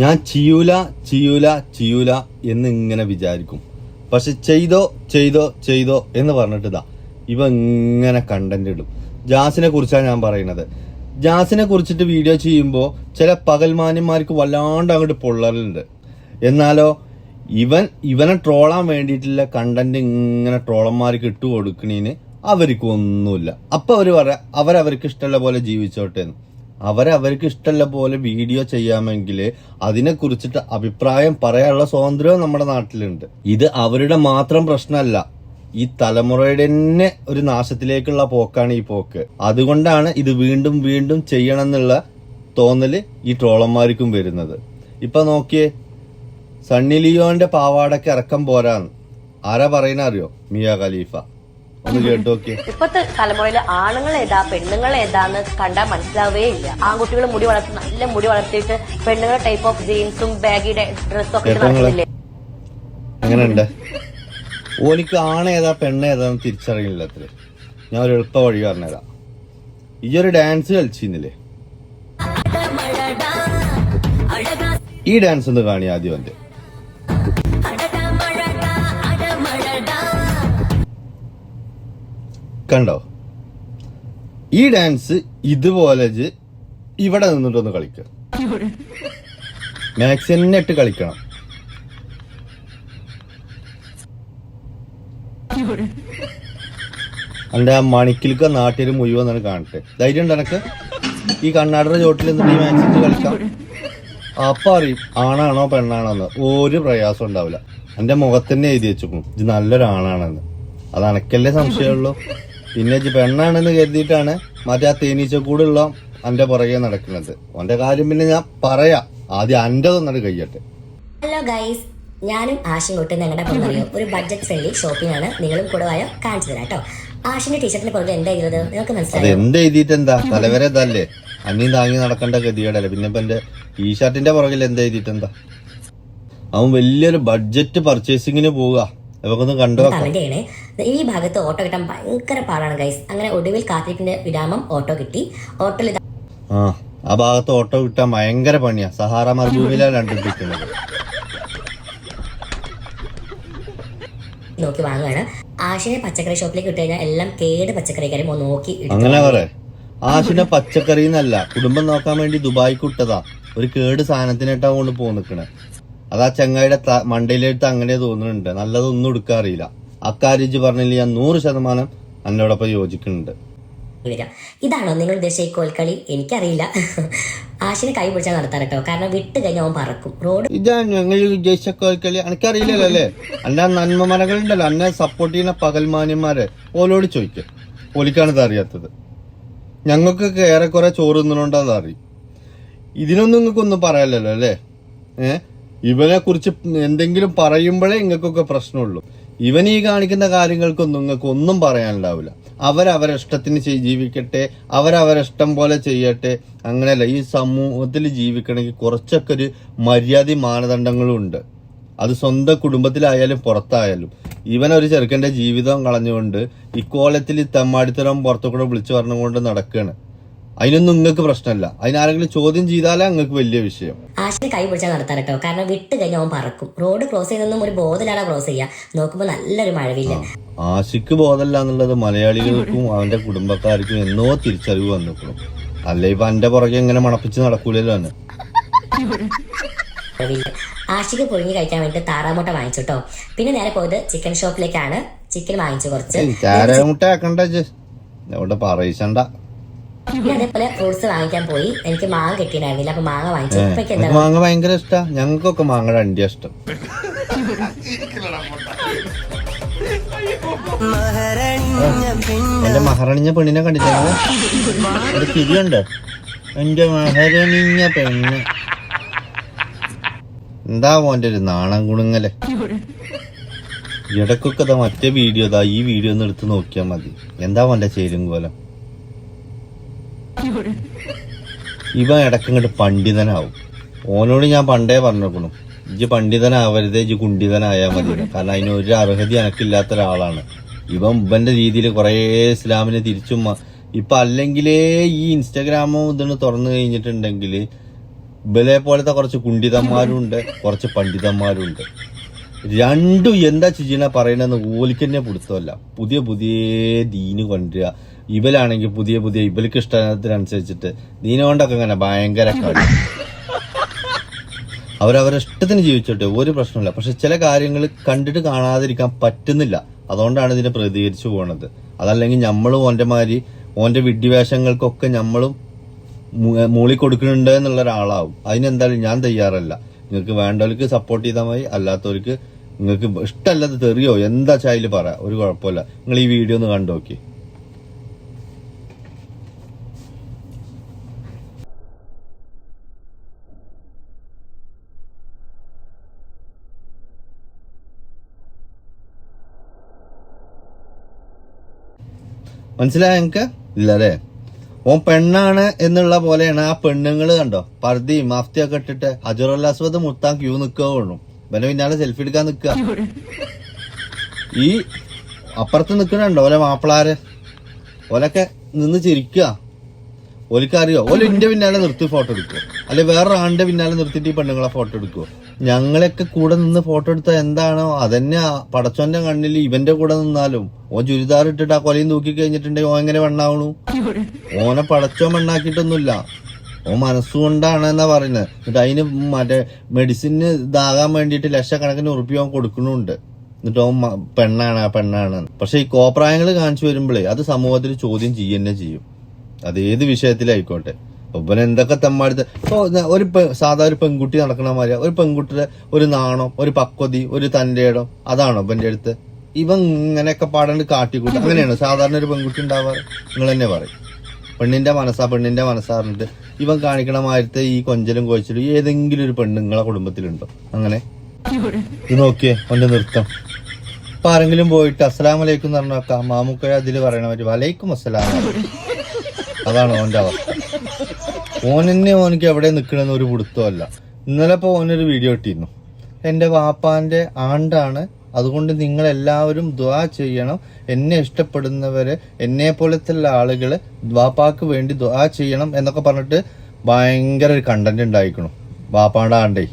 ഞാൻ ചെയ്യൂല ചെയ്യൂല ചെയ്യൂല എന്ന് ഇങ്ങനെ വിചാരിക്കും. പക്ഷെ ചെയ്തോ ചെയ്തോ ചെയ്തോ എന്ന് പറഞ്ഞിട്ട് ഇതാ ഇവ ഇങ്ങനെ കണ്ടന്റ് ഇടും. ജാസിനെ കുറിച്ചാണ് ഞാൻ പറയുന്നത്. ജാസിനെ കുറിച്ചിട്ട് വീഡിയോ ചെയ്യുമ്പോൾ ചില പകൽമാന്യന്മാർക്ക് വല്ലാണ്ട് അങ്ങോട്ട് പൊള്ളലുണ്ട്. എന്നാലോ ഇവൻ ഇവനെ ട്രോളാൻ വേണ്ടിയിട്ടുള്ള കണ്ടന്റ് ഇങ്ങനെ ട്രോളന്മാർക്ക് ഇട്ട് കൊടുക്കണേന് അവർക്കൊന്നുമില്ല അപ്പൊ അവർ പറയാ അവരവർക്ക് ഇഷ്ടമുള്ള പോലെ ജീവിച്ചോട്ടെ എന്ന്. അവരവർക്ക് ഇഷ്ടമുള്ള പോലെ വീഡിയോ ചെയ്യാമെങ്കിൽ അതിനെ കുറിച്ചിട്ട് അഭിപ്രായം പറയാനുള്ള സ്വാതന്ത്ര്യവും നമ്മുടെ നാട്ടിലുണ്ട്. ഇത് അവരുടെ മാത്രം പ്രശ്നമല്ല. ഈ തലമുറയുടെ തന്നെ ഒരു നാശത്തിലേക്കുള്ള പോക്കാണ് ഈ പോക്ക്. അതുകൊണ്ടാണ് ഇത് വീണ്ടും വീണ്ടും ചെയ്യണം എന്നുള്ള തോന്നൽ ഈ ട്രോളന്മാർക്കും വരുന്നത്. ഇപ്പൊ നോക്കിയേ സണ്ണി ലിയോന്റെ പാവാടക്ക് ഇറക്കം പോരാന്ന് ആരാ പറയുന്ന അറിയോ? Mia Khalifa. ഒന്ന് കേട്ടു നോക്കിയേ ഇപ്പത്തെ തലമുറയിലെ ആണുങ്ങൾ ഏതാ പെണ്ണുങ്ങൾ ഏതാന്ന് കണ്ടാൽ മനസ്സിലാവേ ഇല്ല ആൺകുട്ടികൾ മുടി വളർത്തി നല്ല മുടി വളർത്തിയിട്ട് പെണ്ണുങ്ങളെ ടൈപ്പ് ഓഫ് ജീൻസും ബാഗിയുടെ ഡ്രസ്സും ഒക്കെ ഇട്ട്? ഓനിക്ക് ആണ് ഏതാ പെണ്ണ് ഏതാന്ന് തിരിച്ചറിയില്ല അത്ര ഞാൻ ഒരു എളുപ്പ വഴി പറഞ്ഞതാ ഈ ഒരു ഡാൻസ് കളിച്ചിരുന്നില്ലേ? ഈ ഡാൻസ് ഒന്ന് കാണിയാദ്യം ആദ്യം എന്റെ കണ്ടോ? ഈ ഡാൻസ് ഇതുപോലെ ഇവിടെ നിന്നിട്ടൊന്ന് കളിക്കുക മാക്സി തന്നെ ഇട്ട് കളിക്കണം. എന്റെ ആ മണിക്കിൽക്ക നാട്ടിൽ മുഴുവൻ എന്നാണ് കാണട്ടെ. ധൈര്യം ഉണ്ട് എനക്ക് ഈ കണ്ണാടയുടെ ചോട്ടിൽ നിന്നിട്ട് ഈ മാക്സിറ്റ് കളിക്കാം. അപ്പൊ അറിയും ആണാണോ പെണ്ണാണോ എന്ന് ഒരു പ്രയാസം ഉണ്ടാവില്ല. എന്റെ മുഖത്തന്നെ എഴുതി വെച്ചു ഇത് നല്ലൊരാണാണെന്ന്. അത് അനക്കല്ലേ സംശയമുള്ളൂ? പിന്നെ പെണ്ണാണെന്ന് കരുതിയിട്ടാണ് മറ്റേ ആ തേനീച്ചക്കൂടുള്ള എന്റെ പുറകെ നടക്കുന്നത്. ഓന്റെ കാര്യം പിന്നെ ഞാൻ പറയാ. ആദ്യം അന്റെ തന്നിട്ട് കഴിയട്ടെ ഹലോ ഗൈസ് ഞാനും ആഷിൻ കൂട്ട് ഞങ്ങളുടെ പറയും ഒരു ബഡ്ജറ്റ് ഫ്രണ്ട്ലി ഷോപ്പിംഗ് ആണ്. നിങ്ങളും കൂടെ വായോ കാണിച്ചു തരാം കേട്ടോ ആഷിന്റെ ടീഷർട്ടിന് പുറത്ത് എന്താ എഴുതുന്നത് നിങ്ങൾക്ക് അത് മനസ്സിലായോ എന്ത് എഴുതിയിട്ട് എന്താ തലവരെ ഇതല്ലേ? അന്നീ താങ്ങി നടക്കേണ്ട ഗതികേടല്ലേ? പിന്നെ ഇപ്പൊ എന്റെ ടീഷർട്ടിന്റെ പുറകിൽ എന്താ എഴുതിയിട്ട് എന്താ അവൻ വലിയൊരു ബഡ്ജറ്റ് പർച്ചേസിങ്ങിന് പോവുക. നമുക്കൊന്ന് കണ്ടു ചെയ്യണേ. ഈ ഭാഗത്ത് ഓട്ടോ കിട്ടാൻ ഭയങ്കര പാടാണ് ഗൈസ് അങ്ങനെ ഒടുവിൽ കാത്തിരിപ്പിന്റെ വിരാമം ഓട്ടോ കിട്ടി. ഓട്ടോയിൽ ആ ആ ഭാഗത്ത് ഓട്ടോ കിട്ടാൻ ഭയങ്കര പണിയാ. സഹാറ മരുഭൂമിയിലാണ് രണ്ടിരിക്കുന്നത് നോക്കി വാങ്ങുകയാണ് ആശിനെ പച്ചക്കറി ഷോപ്പിലേക്ക് ഇട്ട് കഴിഞ്ഞാൽ എല്ലാം കേട് പച്ചക്കറിക്കാരും ഒന്ന് നോക്കി അങ്ങനെ പറ. ആശിനെ പച്ചക്കറി എന്നല്ല കുടുംബം നോക്കാൻ വേണ്ടി ദുബായിക്ക് ഇട്ടതാ ഒരു കേട് സാധനത്തിനായിട്ടാ കൊണ്ട് പോ നിക്കണേ ആ ചങ്ങായിയുടെ മണ്ടയിലെടുത്ത് അങ്ങനെ തോന്നുന്നുണ്ട്. നല്ലതൊന്നും എടുക്കാറിയില്ല അക്കാര്യം ഇജ്ജ് പറഞ്ഞില്ല ഞാൻ നൂറ് ശതമാനം എന്നോടൊപ്പം യോജിക്കുന്നുണ്ട്. ഇതാണോ നിങ്ങൾ ഉദ്ദേശിച്ച ഈ കോൽക്കളി? എനിക്കറിയില്ല. ആശിനെ കൈ പിടിച്ചാൽ നടത്താൻ കേട്ടോ. കാരണം വിട്ട് കഴിഞ്ഞാൽ അവൻ പറക്കും. റോഡ് ഇതാ ഞങ്ങൾ ഉദ്ദേശിച്ച കോൽക്കളി. എനിക്കറിയില്ലല്ലോ അല്ലേ? നന്മ മരകളുണ്ടല്ലോ അന്നെ സപ്പോർട്ട് ചെയ്യുന്ന പകൽമാന്യന്മാരെ ഓലോട് ചോദിക്ക. ഓലിക്കാണിത് അറിയാത്തത്. ഞങ്ങൾക്കൊക്കെ ഏറെക്കുറെ ചോറ് തിന്നണോണ്ട് അതറി ഇതിനൊന്നും നിങ്ങൾക്കൊന്നും പറയാലല്ലോ അല്ലേ? ഏ? ഇവനെ കുറിച്ച് എന്തെങ്കിലും പറയുമ്പോഴേ നിങ്ങൾക്കൊക്കെ പ്രശ്നമുള്ളൂ. ഇവൻ ഈ കാണിക്കുന്ന കാര്യങ്ങൾക്കൊന്നും നിങ്ങൾക്ക് ഒന്നും പറയാനുണ്ടാവില്ല. അവരവരെ ഇഷ്ടത്തിന് ജീവിക്കട്ടെ അവരവരെ ഇഷ്ടം പോലെ ചെയ്യട്ടെ. അങ്ങനെയല്ല ഈ സമൂഹത്തിൽ ജീവിക്കണമെങ്കിൽ കുറച്ചൊക്കെ ഒരു മര്യാദ മാനദണ്ഡങ്ങളും ഉണ്ട് അത് സ്വന്തം കുടുംബത്തിലായാലും പുറത്തായാലും. ഇവൻ ഒരു ചെറുക്കന്റെ ജീവിതം കളഞ്ഞുകൊണ്ട് ഇക്കോലത്തിൽ തെമ്മാടിത്തരം പുറത്തു കൂടെ വിളിച്ചു പറഞ്ഞുകൊണ്ട് നടക്കുകയാണ് അതിനൊന്നും നിങ്ങൾക്ക് പ്രശ്നമല്ല അതിനാരെങ്കിലും ചോദ്യം ചെയ്താലേ നിങ്ങൾക്ക് വലിയ വിഷയം. ആഷിനെ കൈ പിടിച്ചാൽ നടത്താൻ കേട്ടോ. കാരണം വിട്ട് കഴിഞ്ഞാൽ അവൻ പറക്കും. റോഡ് ക്രോസ് ചെയ്തൊന്നും ഒരു ബോധലാണ് ക്രോസ് ചെയ്യുക നോക്കുമ്പോൾ നല്ലൊരു മഴവില്ല. ആശിക്ക് ബോധമല്ല എന്നുള്ളത് മലയാളികൾക്കും അവന്റെ കുടുംബക്കാർക്കും എന്നോ തിരിച്ചറിവ് വന്നിട്ടുള്ളൂ. അല്ല ഇപ്പൊ എന്റെ പുറകെ എങ്ങനെ മണപ്പിച്ച് നടക്കൂലല്ലോ തന്നെ ആശിക്ക് പുഴുങ്ങി കഴിക്കാൻ വേണ്ടി താറാമുട്ട വാങ്ങിച്ചു കേട്ടോ. പിന്നെ നേരെ പോയത് ചിക്കൻ ഷോപ്പിലേക്കാണ് ചിക്കൻ വാങ്ങിച്ചു കുറച്ച്. താറാമുട്ട ആക്കണ്ട അവിടെ പറയിച്ചണ്ട. അതേപോലെ ഫ്രൂട്ട്സ് വാങ്ങിക്കാൻ പോയി. എനിക്ക് മാങ്ങ കിട്ടിയിട്ടുണ്ടായിരുന്നില്ല അപ്പൊ മാങ്ങ വാങ്ങിച്ചു. ഇപ്പൊക്കെ എന്താ? എനിക്ക് മാങ്ങ ഭയങ്കര ഇഷ്ടാ. ഞങ്ങൾക്കൊക്കെ മാങ്ങ അണ്ടിയ ഇഷ്ടം. എന്റെ മഹറണിഞ്ഞ പെണ്ണിനെ കണ്ടിട്ടാണ് ഒരു കിരിയുണ്ട് എന്റെ മഹരണിഞ്ഞ പെണ്ണ്. എന്താ മോന്റെ ഒരു നാണം കുണുങ്ങലെ? ഇടക്കൊക്കെ മറ്റേ വീഡിയോ ദാ ഈ വീഡിയോ ഒന്ന് എടുത്ത് നോക്കിയാൽ മതി. എന്താ മോന്റെ ചേരും കോലം? ഇവ ഇടക്കിങ്ങോട്ട് പണ്ഡിതനാവും. ഓനോട് ഞാൻ പണ്ടേ പറഞ്ഞിരിക്കണം ഇജ്ജ് പണ്ഡിതനാവരുത് ഇജ്ജ് കുണ്ഡിതനായാൽ മതി. കാരണം അതിന് ഒരു അർഹത എനക്കില്ലാത്ത ഒരാളാണ് ഇവൻ ഇവന്റെ രീതിയിൽ കുറേ ഇസ്ലാമിനെ തിരിച്ചും ഇപ്പൊ അല്ലെങ്കിലേ ഈ ഇൻസ്റ്റാഗ്രാമോ ഇതൊന്ന് തുറന്നു കഴിഞ്ഞിട്ടുണ്ടെങ്കിൽ ഇവലെ പോലത്തെ കുറച്ച് കുണ്ഡിതന്മാരുണ്ട് കുറച്ച് പണ്ഡിതന്മാരുണ്ട് രണ്ടും എന്താ ചിജിന പറയണെന്ന് ഓലിക്കന്നെ പിടുത്തമല്ല. പുതിയ പുതിയ ദീന് കൊണ്ടുവരിക. ഇവലാണെങ്കിൽ പുതിയ പുതിയ ഇവൽക്ക് ഇഷ്ടത്തിനനുസരിച്ചിട്ട് നീനോണ്ടൊക്കെ ഇങ്ങനെ ഭയങ്കര കളി. അവരവരുടെ ഇഷ്ടത്തിന് ജീവിച്ചോട്ടെ ഒരു പ്രശ്നമില്ല പക്ഷെ ചില കാര്യങ്ങൾ കണ്ടിട്ട് കാണാതിരിക്കാൻ പറ്റുന്നില്ല. അതുകൊണ്ടാണ് ഇതിനെ പ്രതികരിച്ചു പോകുന്നത് അതല്ലെങ്കിൽ നമ്മളും ഓന്റെ മാതിരി ഓന്റെ വിഡ്ഢിവേഷങ്ങൾക്കൊക്കെ നമ്മളും മൂളി കൊടുക്കുന്നുണ്ട് എന്നുള്ള ഒരാളാവും അതിനെന്തായാലും ഞാൻ തയ്യാറല്ല. നിങ്ങൾക്ക് വേണ്ടവർക്ക് സപ്പോർട്ട് ചെയ്താൽ മതി. അല്ലാത്തവർക്ക് നിങ്ങൾക്ക് ഇഷ്ടമല്ലാതെ തെറിയോ എന്താ ചായയിൽ പറ. ഒരു കുഴപ്പമില്ല. നിങ്ങൾ ഈ വീഡിയോ ഒന്ന് കണ്ടു നോക്കി. മനസ്സിലായ എനിക്ക് ഇല്ല അല്ലേ ഓൻ പെണ്ണാണ് എന്നുള്ള പോലെയാണ് ആ പെണ്ണുങ്ങൾ കണ്ടോ? പർദ്ദയും മാഫ്തിയൊക്കെ ഇട്ടിട്ട് അജറുൽ അസ്വദ് മുത്താൻ ക്യൂ നിൽക്കുക വേണം ഇവനെ പിന്നാലെ സെൽഫി എടുക്കാൻ നിൽക്കുക ഈ അപ്പുറത്ത് നിൽക്കണുണ്ടോ ഓലെ മാപ്പിളാര്? ഓലൊക്കെ നിന്ന് ചിരിക്കുക ഓലിക്കറിയോ? ഓലെ ഇന്റെ പിന്നാലെ നിർത്തി ഫോട്ടോ എടുക്കുക അല്ലെ വേറെ ആണിന്റെ പിന്നാലെ നിർത്തിയിട്ട് ഈ പെണ്ണുങ്ങളെ ഫോട്ടോ എടുക്കുവോ? ഞങ്ങളൊക്കെ കൂടെ നിന്ന് ഫോട്ടോ എടുത്ത എന്താണോ അതന്നെ പടച്ചോന്റെ കണ്ണിൽ ഇവന്റെ കൂടെ നിന്നാലും. ഓ ചുരിദാർ ഇട്ടിട്ട് ആ കൊലയും തൂക്കി കഴിഞ്ഞിട്ടുണ്ടെങ്കിൽ ഓ എങ്ങനെ വെണ്ണാവണു ഓനെ പടച്ചോ മണ്ണാക്കിട്ടൊന്നുമില്ല ഓൻ മനസ്സുകൊണ്ടാണ് എന്നാ പറയുന്നത് എന്നിട്ട് അതിന് മറ്റേ മെഡിസിന് ഇതാകാൻ വേണ്ടിയിട്ട് ലക്ഷക്കണക്കിന് ഉറുപ്പിക കൊടുക്കണുണ്ട് എന്നിട്ട് ഓ പെണ്ണാണ് ആ പെണ്ണാണ്. പക്ഷെ ഈ കോപ്രായങ്ങൾ കാണിച്ചു വരുമ്പോഴേ അത് സമൂഹത്തിൽ ചോദ്യം ചെയ്യുന്നെ ചെയ്യും. അത് ഏത് വിഷയത്തിലായിക്കോട്ടെ. ഇവൻ എന്തൊക്കെ തെമ്മാടുത്ത് ഇപ്പൊ ഒരു സാധാ ഒരു പെൺകുട്ടി നടക്കണ മാതിരി ഒരു പെൺകുട്ടിയുടെ ഒരു നാണോ ഒരു പക്വതി ഒരു തന്റെ ഇടം അതാണോ ഒപ്പന്റെ അടുത്ത്? ഇവൻ ഇങ്ങനെയൊക്കെ പാടണ്ട് കാട്ടിക്കൂട്ടും. അങ്ങനെയാണ്? സാധാരണ ഒരു പെൺകുട്ടി ഉണ്ടാവാറ് നിങ്ങൾ തന്നെ പറയും. പെണ്ണിന്റെ മനസ്സാ പെണ്ണിന്റെ മനസ്സാ ഇവൻ കാണിക്കണ മാതിരത്തെ ഈ കൊഞ്ചലും കോച്ചിലും ഏതെങ്കിലും ഒരു പെണ്ണ് നിങ്ങളെ കുടുംബത്തിലുണ്ടോ? അങ്ങനെ? ഇത് നോക്കിയേ അവന്റെ നൃത്തം. ഇപ്പൊ ആരെങ്കിലും പോയിട്ട് അസ്സലാം വലൈക്കും എന്ന് പറഞ്ഞാൽ മാമുക്കയ അതിൽ പറയണ മറ്റു വലൈക്കും അസ്സലാം അതാണ് അവന്റെ അവസ്ഥ. ഓനെന്നെ ഓനിക്ക് എവിടെ നിൽക്കണമെന്ന് ഒരു പിടുത്തമല്ല ഇന്നലെ ഇപ്പൊ ഓനൊരു വീഡിയോ ഇട്ടിരുന്നു. എന്റെ വാപ്പാന്റെ ആണ്ടാണ്. അതുകൊണ്ട് നിങ്ങൾ എല്ലാവരും ദ്വാ ചെയ്യണം. എന്നെ ഇഷ്ടപ്പെടുന്നവര് എന്നെ പോലത്തെ ആളുകൾ വാപ്പാക്ക് വേണ്ടി ദ്വാ ചെയ്യണം എന്നൊക്കെ പറഞ്ഞിട്ട് ഭയങ്കര ഒരു കണ്ടന്റ് ഉണ്ടായിക്കണം വാപ്പാടെ ആണ്ടേ.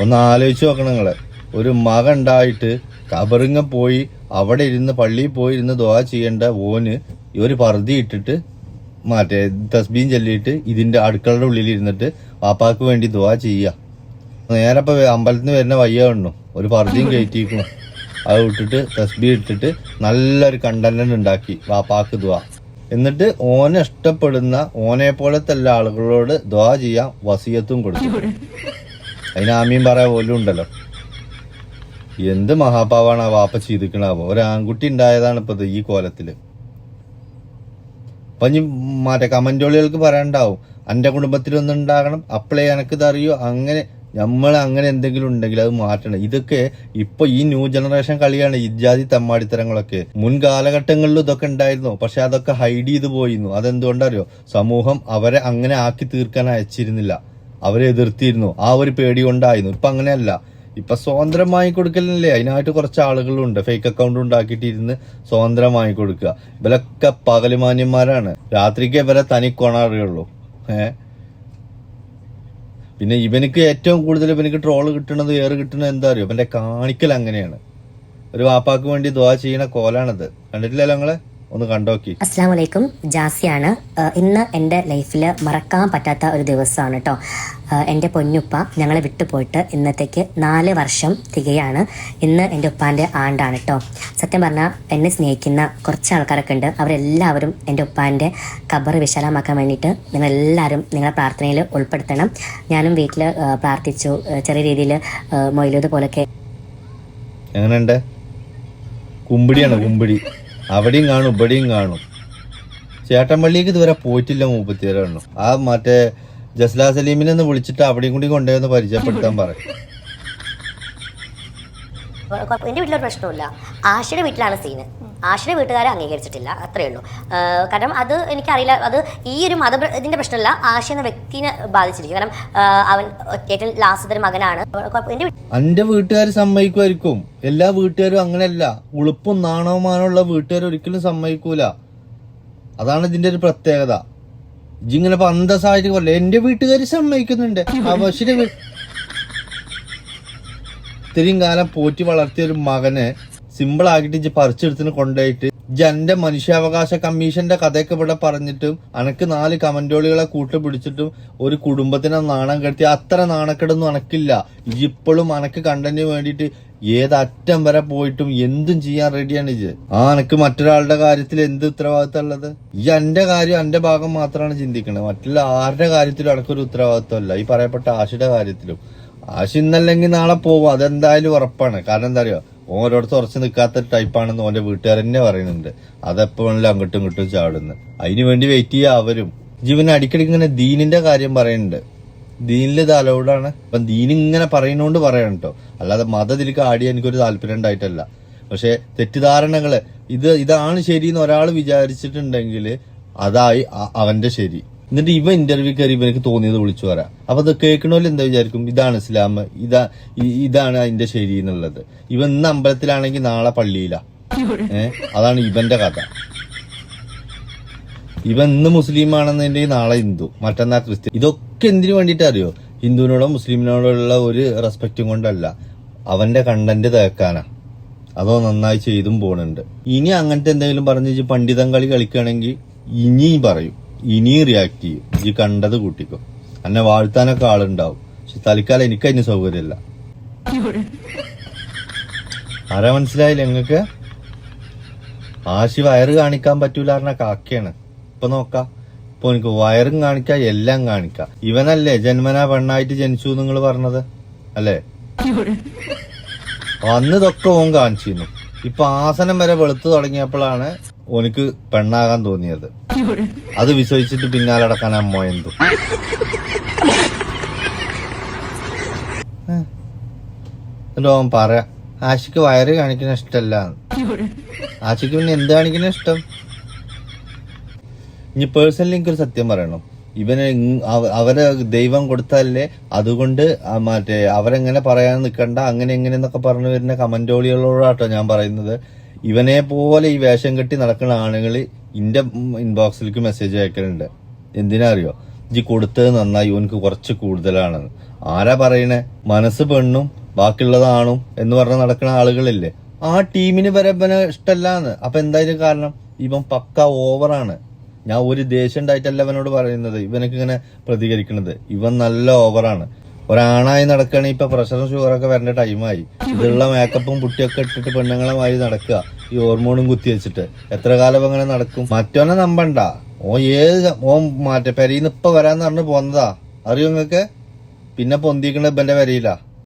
ഒന്ന് ആലോചിച്ച് നോക്കണം നിങ്ങൾ. ഒരു മകൻ ഉണ്ടായിട്ട് കബറിങ്ങ പോയി അവിടെ ഇരുന്ന് പള്ളിയിൽ പോയി ഇരുന്ന് ദ്വാ ചെയ്യേണ്ട ഓന് ഈ പറുതി ഇട്ടിട്ട് മറ്റേ തസ്ബീൻ ചൊല്ലിയിട്ട് ഇതിന്റെ അടുക്കളയുടെ ഉള്ളിൽ ഇരുന്നിട്ട് വാപ്പാക്ക് വേണ്ടി ദുആ ചെയ്യുക നേരെ ഇപ്പൊ അമ്പലത്തിൽ നിന്ന് വരുന്ന വയ്യ കണ്ണു ഒരു പറുതിയും കയറ്റിയിരിക്കണം അത് ഇട്ടിട്ട് തസ്ബീ ഇട്ടിട്ട് നല്ലൊരു കണ്ടന്റ് ഉണ്ടാക്കി വാപ്പാക്ക് ദുആ എന്നിട്ട് ഓനെ ഇഷ്ടപ്പെടുന്ന ഓനെ പോലത്തെ എല്ലാ ആളുകളോട് ദുആ ചെയ്യാൻ വസിയത്തും കൊടുത്തു. അതിന് ആമീൻ പറയാ പോലും ഉണ്ടല്ലോ. എന്ത് മഹാപാവാണ് ആ വാപ്പ ചെയ്തിക്കണാവോ ഒരു ആൺകുട്ടി ഉണ്ടായതാണ് ഇപ്പൊ ഈ കോലത്തിൽ. അപ്പൊ ഇനി മറ്റേ കമന്റോളികൾക്ക് പറയണ്ടാവും എന്റെ കുടുംബത്തിൽ ഒന്നും ഉണ്ടാകണം. അപ്പളേ എനക്ക് ഇതറിയോ അങ്ങനെ നമ്മൾ അങ്ങനെ എന്തെങ്കിലും ഉണ്ടെങ്കിൽ അത് മാറ്റണം. ഇതൊക്കെ ഇപ്പൊ ഈ ന്യൂ ജനറേഷൻ കളിയാണ്. ഇജാതി തമ്മാടിത്തരങ്ങളൊക്കെ. മുൻ കാലഘട്ടങ്ങളിൽ ഇതൊക്കെ ഉണ്ടായിരുന്നു. പക്ഷെ അതൊക്കെ ഹൈഡ് ചെയ്ത് പോയിരുന്നു. അതെന്തുകൊണ്ടറിയോ? സമൂഹം അവരെ അങ്ങനെ ആക്കി തീർക്കാൻ അയച്ചിരുന്നില്ല. അവരെ എതിർത്തിരുന്നു. ആ ഒരു പേടി കൊണ്ടായിരുന്നു. ഇപ്പൊ അങ്ങനെയല്ല. ഇപ്പൊ സ്വതന്ത്രം വാങ്ങിക്കൊടുക്കലല്ലേ അതിനായിട്ട് കുറച്ച് ആളുകളുണ്ട്. ഫേക്ക് അക്കൗണ്ട് ഉണ്ടാക്കിയിട്ടിരുന്ന് സ്വതന്ത്രം വാങ്ങിക്കൊടുക്കുക. ഇവരൊക്കെ പകലുമാന്യന്മാരാണ്. രാത്രിക്ക് ഇവരെ തനി കൊണ അറിയുള്ളൂ ഏ? പിന്നെ ഇവനക്ക് ഏറ്റവും കൂടുതൽ ഇവനക്ക് ട്രോൾ കിട്ടണത് ഏറ് കിട്ടണത് എന്താ അറിയോ? ഇവന്റെ കാണിക്കൽ അങ്ങനെയാണ്. ഒരു വാപ്പാക്ക് വേണ്ടി ദ്വാ ചെയ്യണ കോലാണത്. കണ്ടിട്ടില്ലല്ലോ നിങ്ങളെ? ഒന്ന് കണ്ടോക്കി. അസ്സാം വലൈക്കും ജാസിയാണ് ഇന്ന് എന്റെ ലൈഫിൽ മറക്കാൻ പറ്റാത്ത ഒരു ദിവസമാണ് കേട്ടോ എന്റെ പൊന്നുപ്പ ഞങ്ങളെ വിട്ടുപോയിട്ട് ഇന്നത്തേക്ക് നാല് വർഷം തികയാണ്. ഇന്ന് എന്റെ ഉപ്പാന്റെ ആണ്ടാണ് കേട്ടോ സത്യം പറഞ്ഞാൽ എന്നെ സ്നേഹിക്കുന്ന കുറച്ച് ആൾക്കാരൊക്കെ ഉണ്ട്. അവരെല്ലാവരും എന്റെ ഉപ്പാന്റെ കബർ വിശാലമാക്കാൻ വേണ്ടിയിട്ട് നിങ്ങളെല്ലാവരും നിങ്ങളെ പ്രാർത്ഥനയിൽ ഉൾപ്പെടുത്തണം. ഞാനും വീട്ടിൽ പ്രാർത്ഥിച്ചു. ചെറിയ രീതിയിൽ മൊയിലൂത് പോലൊക്കെ എങ്ങനെയുണ്ട്? കുമ്പിടിയാണ് കുമ്പിടി? അവിടെയും കാണും ഇവിടെയും കാണും. ചേട്ടൻപള്ളിക്ക് ഇതുവരെ പോയിട്ടില്ല മൂപ്പത്തിയേരാണ് ആ മറ്റേ ജസ്ലാ സലീമിനെ ഒന്ന് വിളിച്ചിട്ട് അവിടെയും കൂടി കൊണ്ടുപോയെന്ന് പരിചയപ്പെടുത്താൻ പറയും എന്റെ വീട്ടിലൊരു പ്രശ്നമില്ല ആശയുടെ വീട്ടിലാണ് സീന്. ആശയുടെ വീട്ടുകാരെ അംഗീകരിച്ചിട്ടില്ല. അത്രയേ ഉള്ളൂ. കാരണം അത് എനിക്കറിയില്ല. അത് ഈ ഒരു മത ഇതിന്റെ പ്രശ്നമല്ല. ആശ എന്ന വ്യക്തിനെ ബാധിച്ചിരിക്കും. കാരണം അവൻ ഏറ്റവും ലാസ്റ്റ് ഒരു മകനാണ്. എന്റെ വീട്ടുകാർ സമ്മതിക്കുമായിരിക്കും. എല്ലാ വീട്ടുകാരും അങ്ങനെയല്ല. ഉളുപ്പും നാണവുമാനുള്ള വീട്ടുകാർ ഒരിക്കലും സമ്മതിക്കൂല. അതാണ് ഇതിന്റെ ഒരു പ്രത്യേകത. ഇജിങ്ങനെ അന്തസ്സായിട്ട് കൊല്ല? എന്റെ വീട്ടുകാർ സമ്മതിക്കുന്നുണ്ട്. ആ വീ- ഇത്രയും കാലം പോറ്റി വളർത്തിയ ഒരു മകനെ സിമ്പിൾ ആക്കിയിട്ട് ഇജ്ജ് പറിച്ചെടുത്തിന് കൊണ്ടുപോയിട്ട് ഇജ്ജ് മനുഷ്യാവകാശ കമ്മീഷന്റെ കഥയൊക്കെ ഇവിടെ പറഞ്ഞിട്ടും അനക്ക് നാല് കമന്റോളികളെ കൂട്ടുപിടിച്ചിട്ടും ഒരു കുടുംബത്തിനെ നാണം കെടുത്തി അത്ര നാണക്കെടൊന്നും അനക്കില്ല. ഇപ്പോഴും അനക്ക് കണ്ടന്റിന് വേണ്ടിയിട്ട് ഏതറ്റം വരെ പോയിട്ടും എന്തും ചെയ്യാൻ റെഡിയാണ് ഇജ്ജ്. ആ അനക്ക് മറ്റൊരാളുടെ കാര്യത്തിൽ എന്ത് ഉത്തരവാദിത്തം ഉള്ളത്? ഈ എന്റെ കാര്യം എന്റെ ഭാഗം മാത്രമാണ് ചിന്തിക്കുന്നത് മറ്റുള്ള ആരുടെ കാര്യത്തിലും അനക്കൊരു ഉത്തരവാദിത്തമല്ല ഈ പറയപ്പെട്ട ആശയുടെ കാര്യത്തിലും. ആശ ഇന്നല്ലെങ്കിൽ നാളെ പോകും അതെന്തായാലും ഉറപ്പാണ്. കാരണം എന്താ അറിയോ? ഓരോടത്ത് ഉറച്ചു നിൽക്കാത്ത ടൈപ്പാണെന്ന് ഓന്റെ വീട്ടുകാർ തന്നെ പറയുന്നുണ്ട്. അതെപ്പോ വേണമെങ്കിലും അങ്ങോട്ടും ഇങ്ങോട്ടും ചാടുന്നു. അതിനു വേണ്ടി വെയിറ്റ് ചെയ്യുക അവരും. ജീവൻ അടിക്കടി ഇങ്ങനെ ദീനിന്റെ കാര്യം പറയുന്നുണ്ട്. ദീനിൽ ഇത് അലൗഡാണ് അപ്പം ദീൻ ഇങ്ങനെ പറയുന്നോണ്ട് പറയണം കേട്ടോ അല്ലാതെ മതത്തിലേക്ക് ആടിയ എനിക്കൊരു താല്പര്യം ഉണ്ടായിട്ടല്ല. പക്ഷെ തെറ്റിദ്ധാരണകൾ ഇത് ഇതാണ് ശരി എന്ന് ഒരാൾ വിചാരിച്ചിട്ടുണ്ടെങ്കിൽ അതായി അവന്റെ ശരി. എന്നിട്ട് ഇവ ഇന്റർവ്യൂ കയറി ഇവനക്ക് തോന്നിയത് വിളിച്ചു പറയാം അപ്പൊ അത് കേൾക്കണോൽ എന്താ വിചാരിക്കും? ഇതാണ് ഇസ്ലാം ഇതാ ഇതാണ് അതിന്റെ ശരി എന്നുള്ളത്. ഇവൻ ഇന്ന് അമ്പലത്തിലാണെങ്കിൽ നാളെ പള്ളിയിലാ. ഏഹ് അതാണ് ഇവന്റെ കഥ. ഇവൻ ഇന്ന് മുസ്ലിം ആണെന്നുണ്ടെങ്കിൽ നാളെ ഹിന്ദു മറ്റന്നാ ക്രിസ്ത്യൻ. ഇതൊക്കെ എന്തിനു വേണ്ടിയിട്ട് അറിയോ? ഹിന്ദുവിനോടോ മുസ്ലിമിനോടുള്ള ഒരു റെസ്പെക്റ്റും കൊണ്ടല്ല. അവന്റെ കണ്ടന്റ് തേക്കാനാ. അതോ നന്നായി ചെയ്തും പോണുണ്ട്. ഇനി അങ്ങനത്തെ എന്തെങ്കിലും പറഞ്ഞു പണ്ഡിതം കളി കളിക്കുകയാണെങ്കിൽ ഇനിയും പറയും. ഇനിയും റിയാക്ട് ചെയ്യും. ഈ കണ്ടത് കൂട്ടിക്കോ. എന്നെ വാഴ്ത്താനൊക്കെ ആളുണ്ടാവും. പക്ഷെ തൽക്കാലം എനിക്ക് അതിന് സൗകര്യമില്ല. ആരാ മനസ്സിലായില്ല നിങ്ങൾക്ക്? ആശി വയറ് കാണിക്കാൻ പറ്റൂല പറഞ്ഞ കാക്കയാണ്. ഇപ്പൊ നോക്ക. ഇപ്പൊ എനിക്ക് വയറും കാണിക്കാം എല്ലാം കാണിക്കാം. ഇവനല്ലേ ജന്മനാ പെണ്ണായിട്ട് ജനിച്ചു നിങ്ങൾ പറഞ്ഞത്? അല്ലേ? അന്ന് ഇതൊക്കെ ഓൻ കാണിച്ചിരുന്നു. ഇപ്പൊ ആസനം വരെ വെളുത്തു തുടങ്ങിയപ്പോഴാണ് ഓനിക്ക് പെണ്ണാകാൻ തോന്നിയത്. അത് വിശ്വസിച്ചിട്ട് പിന്നാലെ അടക്കാൻ അമ്മ എന്തു? എന്നിട്ട് പറ. പറയാ ആശിക്ക് വയറ് കാണിക്കുന്ന ഇഷ്ടല്ല. ആശിക്ക് പിന്നെ എന്ത് കാണിക്കുന്ന ഇഷ്ടം? ഇനി പേഴ്സണലി എനിക്കൊരു സത്യം പറയണം. ഇവന് അവരെ ദൈവം കൊടുത്തല്ലേ അതുകൊണ്ട് മറ്റേ അവരെങ്ങനെ പറയാൻ നിൽക്കണ്ട അങ്ങനെ എങ്ങനെ എന്നൊക്കെ പറഞ്ഞു വരുന്ന കമന്റോളികളോടാട്ടോ ഞാൻ പറയുന്നത്. ഇവനെ പോലെ ഈ വേഷം കെട്ടി നടക്കുന്ന ആളുകൾ ഇന്റെ ഇൻബോക്സിലേക്ക് മെസ്സേജ് അയക്കലുണ്ട്. എന്തിനാ അറിയോ? ഇജ്ജ് കൊടുത്തത് നന്നായി ഇവനക്ക് കുറച്ച് കൂടുതലാണെന്ന് ആരാ പറയണേ? മനസ്സ് പെണ്ണും ബാക്കിയുള്ളതാണും എന്ന് പറഞ്ഞ നടക്കുന്ന ആളുകളില്ലേ? ആ ടീമിന് വരെ ഇവന് ഇഷ്ടല്ലാന്ന്. അപ്പൊ എന്തായാലും കാരണം? ഇവൻ പക്ക ഓവറാണ് ഞാൻ ഒരു ദേഷ്യം ഉണ്ടായിട്ടല്ല ഇവനോട് പറയുന്നത്. ഇവനക്ക് ഇങ്ങനെ പ്രതികരിക്കുന്നത് ഇവൻ നല്ല ഓവറാണ് ഒരാണായി നടക്കുകയാണെങ്കിൽ ഇപ്പൊ പ്രഷറും ഷുഗറൊക്കെ വരേണ്ട ടൈമായി ഇതുള്ള മേക്കപ്പും പുട്ടിയൊക്കെ ഇട്ടിട്ട് പെണ്ണുങ്ങളെ മാതിരി നടക്കുക. ഈ ഹോർമോണും കുത്തി വെച്ചിട്ട്. എത്ര കാലം അങ്ങനെ നടക്കും? മറ്റോനെ നമ്പണ്ട. ഓ ഏത് ഓ മാറ്റ പെരീന്ന് ഇപ്പൊ വരാന്ന് പറഞ്ഞു പോന്നതാ. അറിയോ നിങ്ങക്ക് പിന്നെ പൊന്തിക്കണ ഇവന്റെ പെരയിലാ